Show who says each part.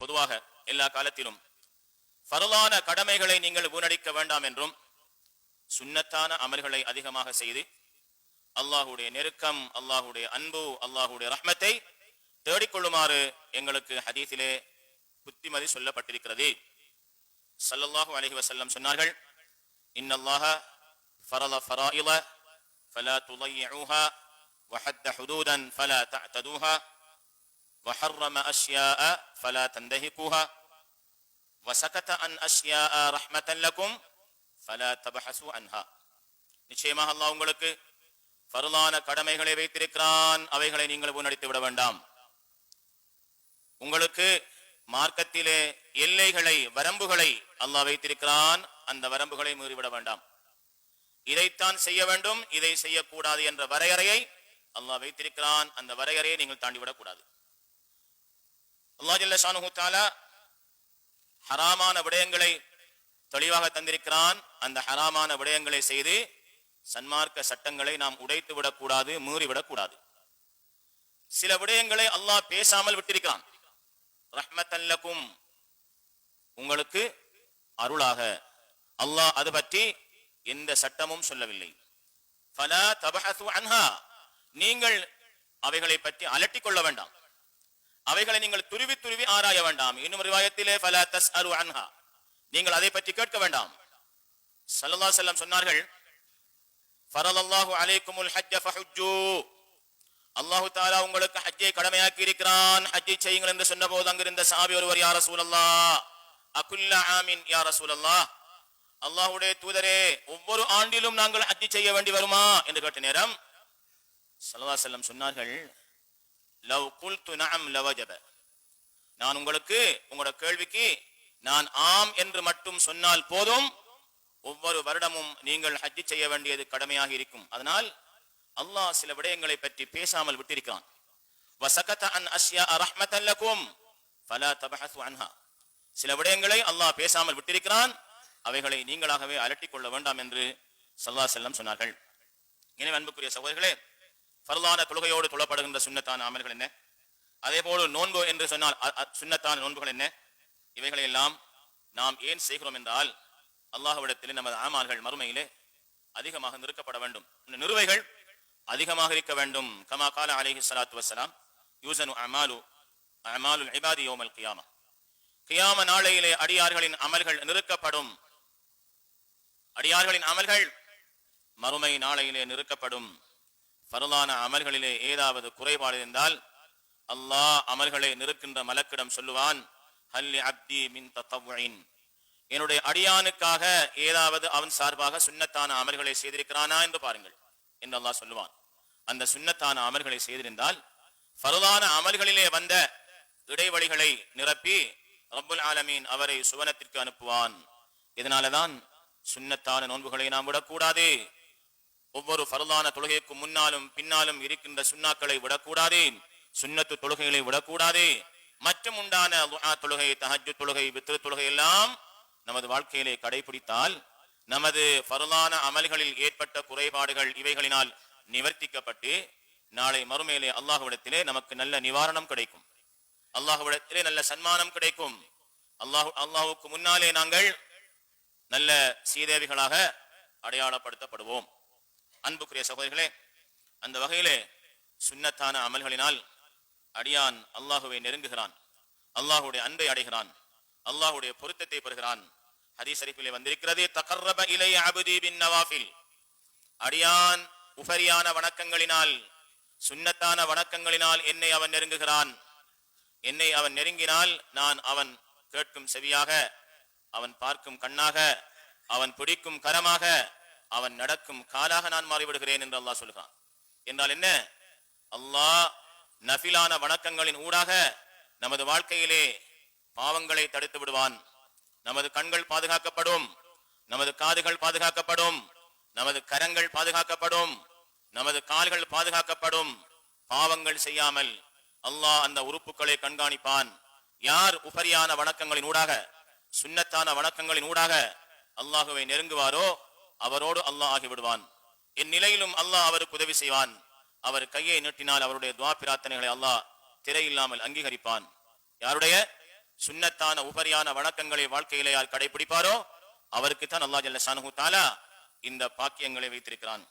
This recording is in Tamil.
Speaker 1: பொதுவாக எல்லா காலத்திலும் பரலான கடமைகளை நீங்கள் ஊனடிக்க வேண்டாம் என்றும் சுன்னத்தான அமல்களை அதிகமாக செய்து அல்லாஹுடைய நெருக்கம் அல்லாஹுடைய அன்பு அல்லாஹுடைய ரஹ்மத்தை தேடிக்கொள்ளுமாறு எங்களுக்கு ஹதீஸிலே புத்திமதி சொல்லப்பட்டிருக்கிறது. சல்லல்லாஹு அலஹி வசல்லம் சொன்னார்கள் இன்னல்லாஹ ஃபரல ஃபராயில ஃபலா துலையூஹா வஹத்த ஹுதூதன் ஃபலா தஅதூஹா وحرم أشياء فلا تندهكوها وسكت عن أشياء رحمة لكم فلا تبحثوا عنها நிச்சயமாக அல்லாஹ் உங்களுக்கு ஃபர்லான கடமைகளை வைத்திருக்கிறான் அவைகளை நீங்கள் முன்னெடுத்து விட வேண்டாம் உங்களுக்கு மார்க்கத்திலே எல்லைகளை வரம்புகளை அல்லாஹ் வைத்திருக்கிறான் அந்த வரம்புகளை மீறிவிட வேண்டாம் இதைத்தான் செய்ய வேண்டும் இதை செய்யக்கூடாது என்ற வரையறையை அல்லாஹ் வைத்திருக்கிறான் அந்த வரையறையை நீங்கள் தாண்டிவிடக் கூடாது அல்லாஹ் ஜல்ல ஹராமான விடயங்களை தெளிவாக தந்திருக்கிறான். அந்த ஹராமான விடயங்களை செய்து சன்மார்க்க சட்டங்களை நாம் உடைத்து விடக்கூடாது மீறிவிடக்கூடாது சில விடயங்களை அல்லாஹ் பேசாமல் விட்டிருக்கிறான். ரஹ்மத்தல்லக்கும் உங்களுக்கு அருளாக. அல்லாஹ் அது பற்றி எந்த சட்டமும் சொல்லவில்லை. நீங்கள் அவைகளை பற்றி அலட்டிக் கொள்ள வேண்டாம். அவைகளை நீங்கள் துருவி துருவி ஆராய வேண்டாம். இன்னும் ரிவாயத்திலே ஃபல தஸ் அரு அன்ஹா. நீங்கள் அதை பற்றி கேட்க வேண்டாம். சல்லல்லா செல்லம் சொன்னார்கள் ஃபரலல்லாஹு அலைக்குமுல் ஹஜ்ஜ ஃபஹுஜ்ஜு. அல்லாஹு தாலா உங்களுக்கு ஹஜ்ஜை கடமையாக்கி இருக்கிறான். ஹஜ்ஜை செய்யுங்கள் என்று சொன்னபோது அங்கிருந்த சாபி ஒருவர் யார சூழல்லா அகுல்ல ஆமீன் யார சூழல்லா அல்லாஹுடைய தூதரே ஒவ்வொரு ஆண்டிலும் நாங்கள் ஹஜ்ஜி செய்ய வேண்டி வருமா? என்று கேட்ட நேரம் சல்லா செல்லம் சொன்னார்கள் லவ் குல் நஅம் லவஜப நான் உங்களுக்கு உங்களோட கேள்விக்கு நான் ஆம் என்று மட்டும் சொன்னால் போதும். ஒவ்வொரு வருடமும் நீங்கள் ஹஜ்ஜி செய்ய வேண்டியது கடமையாக இருக்கும். அதனால் அல்லாஹ் சில விடயங்களை பற்றி பேசாமல் விட்டிருக்கிறான். வசகத அன் அஸ்யா அன்ஹா. சில விடயங்களை அல்லாஹ் பேசாமல் விட்டிருக்கிறான். அவைகளை நீங்களாகவே அலட்டிக் கொள்ள வேண்டாம் என்று சல்லா செல்லம் சொன்னார்கள். எனவே அன்புக்குரிய சகோதரர்களே ஃபர்லான தொழுகையோடு தொழப்படுகின்ற சுண்ணத்தான அமல்கள் என்ன? அதே போல நோன்பு என்று சொன்னால் சுண்ணத்தான நோன்புகள் என்ன? இவைகளை எல்லாம் நாம் ஏன் செய்கிறோம் என்றால் அல்லாஹ்விடத்திலே நமது ஆமால்கள் மறுமையிலே அதிகமாக நிறுக்கப்பட வேண்டும். இந்த நிறுவைகள் அதிகமாக இருக்க வேண்டும். கமா கால அலைஹி சலாத்து வசலாம் யூசனு அமாலு அமாலுல் இபாதி கியாமா. கியாம நாளையிலே அடியார்களின் அமல்கள் நிறுக்கப்படும் அடியார்களின் அமல்கள் மறுமை நாளையிலே நிறுக்கப்படும் ஃபர்லான அமல்களிலே ஏதாவது குறைபாடு இருந்தால் அல்லாஹ் அமல்களை நிறுக்கின்ற மலக்கிடம் சொல்லுவான் ஹல்லி அப்தி மின் தத்தவுயின் என்னுடைய அடியானுக்காக ஏதாவது அவன் சார்பாக சுன்னத்தான அமல்களை செய்திருக்கிறானா என்று பாருங்கள் என்று அல்லாஹ் சொல்லுவான். அந்த சுன்னத்தான அமல்களை செய்திருந்தால் ஃபர்லான அமல்களிலே வந்த இடைவெளிகளை நிரப்பி ரப்புல் ஆலமீன் அவரை சுவனத்திற்கு அனுப்புவான். இதனாலதான் சுண்ணத்தான நோன்புகளை நாம் விடக்கூடாது. ஒவ்வொரு ஃபர்லான தொழுகைக்கு முன்னாலும் பின்னாலும் இருக்கின்ற சுண்ணாக்களை விடக்கூடாது சுண்ணத்து தொழுகைகளை விடக்கூடாது. மற்றும் உண்டான தொழுகை தஹஜு தொழுகை வித்ரு தொழுகை எல்லாம் நமது வாழ்க்கையிலே கடைபிடித்தால் நமது ஃபர்லான அமல்களில் ஏற்பட்ட குறைபாடுகள் இவைகளினால் நிவர்த்திக்கப்பட்டு நாளை மறுமையிலே அல்லாஹுவிடத்திலே நமக்கு நல்ல நிவாரணம் கிடைக்கும். அல்லாஹுவிடத்திலே நல்ல சன்மானம் கிடைக்கும். அல்லாஹ் அல்லாஹுக்கு முன்னாலே நாங்கள் நல்ல சீதேவிகளாக அடையாளப்படுத்தப்படுவோம். அன்புக்குரிய சகோதரிகளே அந்த வகையிலே சுன்னத்தான அமல்களினால் அடியான் அல்லாஹுவை நெருங்குகிறான் அல்லாஹுடைய அன்பை அடைகிறான் அல்லாஹுடைய பொருத்தத்தை பெறுகிறான். ஹதீஸ் வந்திருக்கிறது தகர்ரப இலை அபுதி பின் நவாஃபில். அடியான் உபரியான வணக்கங்களினால் சுன்னத்தான வணக்கங்களினால் என்னை அவன் நெருங்குகிறான். என்னை அவன் நெருங்கினால் நான் அவன் கேட்கும் செவியாக அவன் பார்க்கும் கண்ணாக அவன் பிடிக்கும் கரமாக அவன் நடக்கும் காலாக நான் மாறிவிடுகிறேன் என்று அல்லாஹ் சொல்கிறான். என்றால் என்ன? அல்லாஹ் நஃபிலான வணக்கங்களின் ஊடாக நமது வாழ்க்கையிலே பாவங்களை தடுத்து விடுவான். நமது கண்கள் பாதுகாக்கப்படும் நமது காதுகள் பாதுகாக்கப்படும் நமது கரங்கள் பாதுகாக்கப்படும் நமது கால்கள் பாதுகாக்கப்படும். பாவங்கள் செய்யாமல் அல்லாஹ் அந்த உறுப்புகளை கண்காணிப்பான். யார் உபரியான வணக்கங்களின் ஊடாக சுண்ணத்தான வணக்கங்களின் ஊடாக அல்லாஹுவை நெருங்குவாரோ அவரோடு அல்லாஹ் ஆகிவிடுவான். இந்நிலையிலும் அல்லாஹ் அவருக்கு உதவி செய்வான். அவர் கையை நீட்டினால் அவருடைய துவா பிரார்த்தனைகளை அல்லாஹ் திரையில்லாமல் அங்கீகரிப்பான். யாருடைய சுண்ணத்தான உபரியான வணக்கங்களை வாழ்க்கையிலே யார் கடைபிடிப்பாரோ அவருக்குத்தான் அல்லாஹ் ஜல்ல சானு தாலா இந்த பாக்கியங்களை வைத்திருக்கிறான்.